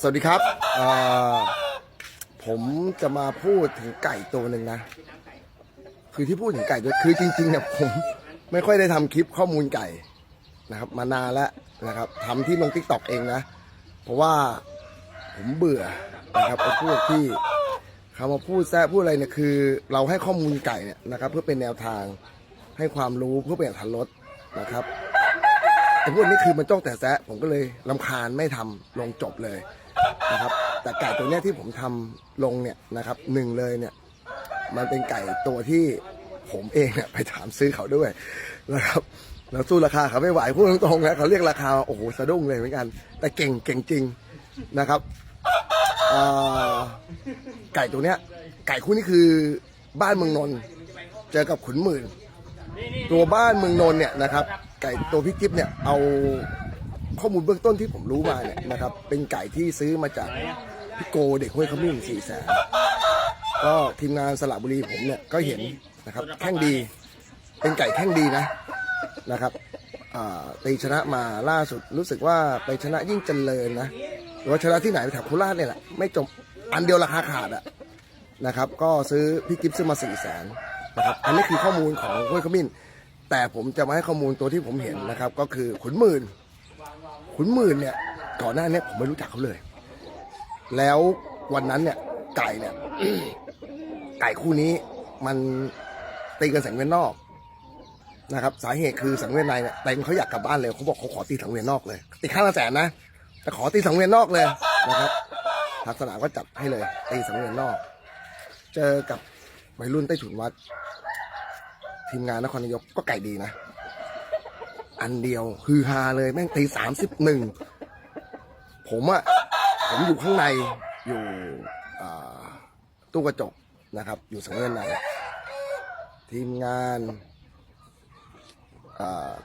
สวัสดีครับผมจะมาพูดถึงไก่ตัวหนึ่งนะ คือที่พูดถึงไก่ด้วยคือจริงๆเนี่ยผมไม่ค่อยได้ทำคลิปข้อมูลไก่นะครับ มานานแล้วนะครับทำที่ลงทิกตอกเองนะ เพราะว่าผมเบื่อนะครับไอ้พวกที่เขามาพูดแซ่พูดอะไรเนี่ยคือ เราให้ข้อมูลไก่เนี่ยนะครับ เพื่อเป็นแนวทางให้ความรู้เพื่อเปลี่ยนทันรถนะครับไอ้พวกนี้คือมันจ้องแต่แซะผมก็เลยลำคาญไม่ทำลงจบเลย นะครับ แต่ไก่ตัวเนี้ยที่ผมทำลงเนี่ยนะครับหนึ่งเลยเนี่ย มันเป็นไก่ตัวที่ผมเองเนี่ยไปถามซื้อเขาด้วยนะครับแล้วสู้ราคาเขาไม่ไหวพูดตรงๆนะเขาเรียกราคาโอ้โหสะดุ้งเลยเหมือนกัน แต่เก่งเก่งจริงนะครับไก่ตัวเนี้ย ไก่คู่นี้คือบ้านเมืองนนเจอกับขุนหมื่น ตัวบ้านเมืองนนเนี่ยนะครับ ไก่ตัวพี่จิ๊บเนี่ยเอา ข้อมูลเบื้องต้นที่ผมรู้มาเนี่ยนะครับ เป็นไก่ที่ซื้อมาจากพี่โกเด็กห้วยขมิ้นสี่แสนก็ทีมงานสระบุรีผมเนี่ยก็เห็นนะครับ แข้งดี เป็นไก่แข้งดีนะนะครับตีชนะมาล่าสุดรู้สึกว่าไปชนะยิ่งเจริญนะหรือว่าชนะที่ไหนไปแถวโคราชเนี่ยแหละไม่จบอันเดียวราคาขาดอะนะครับ ก็ซื้อพี่กิฟซื้อมาสี่แสนนะครับอันนี้คือข้อมูลของห้วยขมิ้นแต่ผมจะมาให้ข้อมูลตัวที่ผมเห็นนะครับ ก็คือขุนหมื่น ขุนหมื่นเนี่ยก่อนหน้านี้ผมไม่รู้จักเขาเลย แล้ววันนั้นเนี่ยไก่เนี่ย ไก่คู่นี้มันตีกันสังเวียนนอกนะครับ สาเหตุคือสังเวียนในเนี่ยเต็มเขาอยากกลับบ้านเลยเขาบอกเขาขอตีสังเวียนนอกเลยตีข้างละแสนนะแต่ขอตีสังเวียนนอกเลยนะครับทางสนามก็จัดให้เลยตีสังเวียนนอก เจอกับวัยรุ่นใต้ถุนวัด ทีมงานนครนายกก็ไก่ดีนะ อันเดียวฮือฮาเลยแม่งตีสามสิบหนึ่งผมอะผมอยู่ข้างในอยู่ตู้กระจกนะครับ อยู่สังเวียนในทีมงาน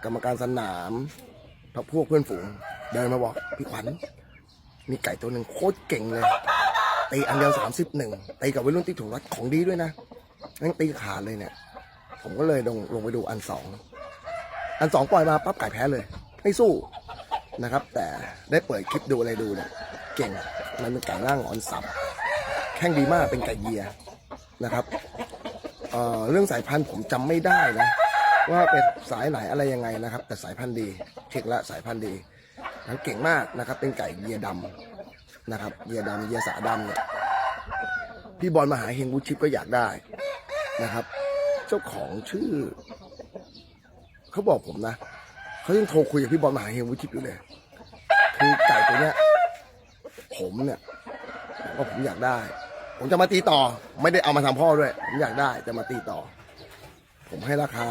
กรรมการสนามพักพวกเพื่อนฝูง เดินมาบอกพี่ขวัญมีไก่ตัวหนึ่งโคตรเก่งเลยตีอันเดียวสามสิบหนึ่งตีกับวัยรุ่นที่ถูกรัดของดีด้วยนะนั่งตีขาดเลยเนี่ย ผมก็เลยลงลงไปดูอันสอง อันสองปล่อยมาปั๊บไก่แพ้เลย ไม่สู้นะครับ แต่ได้เปิดคลิปดูอะไรดูเนี่ยเก่งมันเป็นไก่ล่างออนสับแข้งดีมากเป็นไก่เยียนะครับเอ่อเรื่องสายพันธุ์ผมจำไม่ได้นะว่าเป็นสายไหนอะไรยังไงนะครับ แต่สายพันธุ์ดีเช็คละสายพันธุ์ดีทั้งเก่งมากนะครับ เป็นไก่เยียดำนะครับเยียดำเยียสาดำเนี่ยพี่บอลมาหาเฮงบูชิปก็อยากได้นะครับ เจ้าของชื่อ เขาบอกผมนะเขายังโทรคุยกับพี่บอลมหาเฮงวุฒิอยู่เลยคือไก่ตัวเนี้ยผมเนี่ยว่าผมอยากได้ ผมจะมาตีต่อ ไม่ได้เอามาทำพ่อด้วย ผมอยากได้จะมาตีต่อ ผมให้ราคา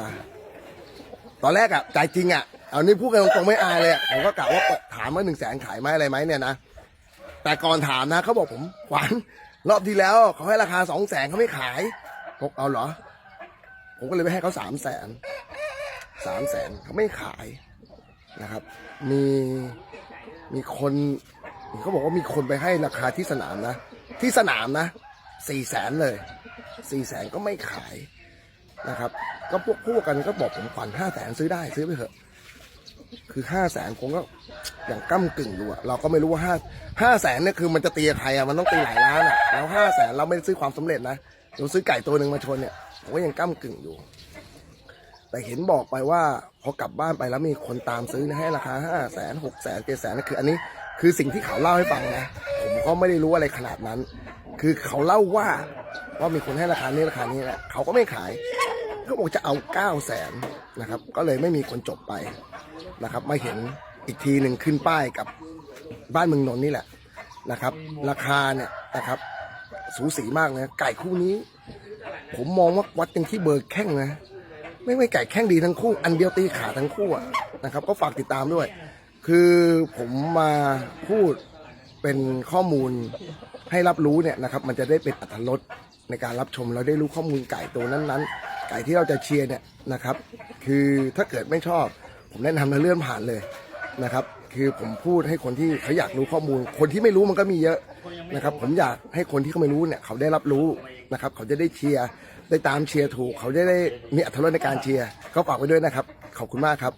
ตอนแรกอะใจจริงอะเอานี่พูดกันตรงๆไม่อายเลยผมก็กะว่าถามว่าหนึ่งแสนขายไหมอะไรไหมเนี่ยนะแต่ก่อนถามนะเขาบอกผมขวัญรอบที่แล้วเขาให้ราคาสองแสนเขาไม่ขายผมเอาเหรอ ผมก็เลยไปให้เขาสามแสน สามแสนเขาไม่ขายนะครับ มีมีคนเขาบอกว่ามีคนไปให้ราคาที่สนามนะ ที่สนามนะสี่แสนเลยสี่แสนก็ไม่ขายนะครับ ก็พวกพวกกันก็บอกผมผ่นห้าแสนซื้อได้ซื้อไปเถอะ คือห้าแสนผมก็อย่างก้ากึ่งอยู่อะเราก็ไม่รู้ว่าห้าห้าแสนเนี่ยคือมันจะตีใครอะมันต้องตีหลายล้านอะแล้วห้าแสนเราไม่ได้ซื้อความสำเร็จนะเราซื้อไก่ตัวหนึ่งมาชนเนี่ยผมก็ยังก้ากึ่งอยู่ แต่เห็นบอกไปว่าพอกลับบ้านไปแล้วมีคนตามซื้อให้ราคาห้าแสนหกแสนเจ็ดแสนนั่นคืออันนี้คือสิ่งที่เขาเล่าให้ฟังนะ ผมก็ไม่ได้รู้อะไรขนาดนั้น คือเขาเล่าว่าว่ามีคนให้ราคานี้ราคานี้แหละเขาก็ไม่ขายเขาบอกจะเอาเก้าแสนนะครับ ก็เลยไม่มีคนจบไปนะครับมาเห็นอีกทีหนึ่งขึ้นป้ายกับบ้านเมืองนนท์นี่แหละนะครับ ราคาเนี่ยนะครับ สูสีมากนะไก่คู่นี้ ผมมองว่าวัดกันที่เบอร์แข้งนะ ไม่ไม่ไก่แข้งดีทั้งคู่ อันเดียวตีขาทั้งคู่อะนะครับ ก็ฝากติดตามด้วย คือผมมาพูดเป็นข้อมูลให้รับรู้เนี่ยนะครับ มันจะได้เป็นอัตรสในการรับชมเราได้รู้ข้อมูลไก่ตัวนั้นๆ ไก่ที่เราจะเชียร์เนี่ยนะครับ คือถ้าเกิดไม่ชอบ ผมแนะนำให้เลื่อนผ่านเลยนะครับ คือผมพูดให้คนที่เขาอยากรู้ข้อมูล คนที่ไม่รู้มันก็มีเยอะนะครับ ผมอยากให้คนที่เขาไม่รู้เนี่ยเขาได้รับรู้นะครับ เขาจะได้เชียร์ ได้ตามเชียร์ถูก เขาจะได้มีอัตรสในการเชียร์ก็ฝากไว้ด้วยนะครับ ขอบคุณมากครับ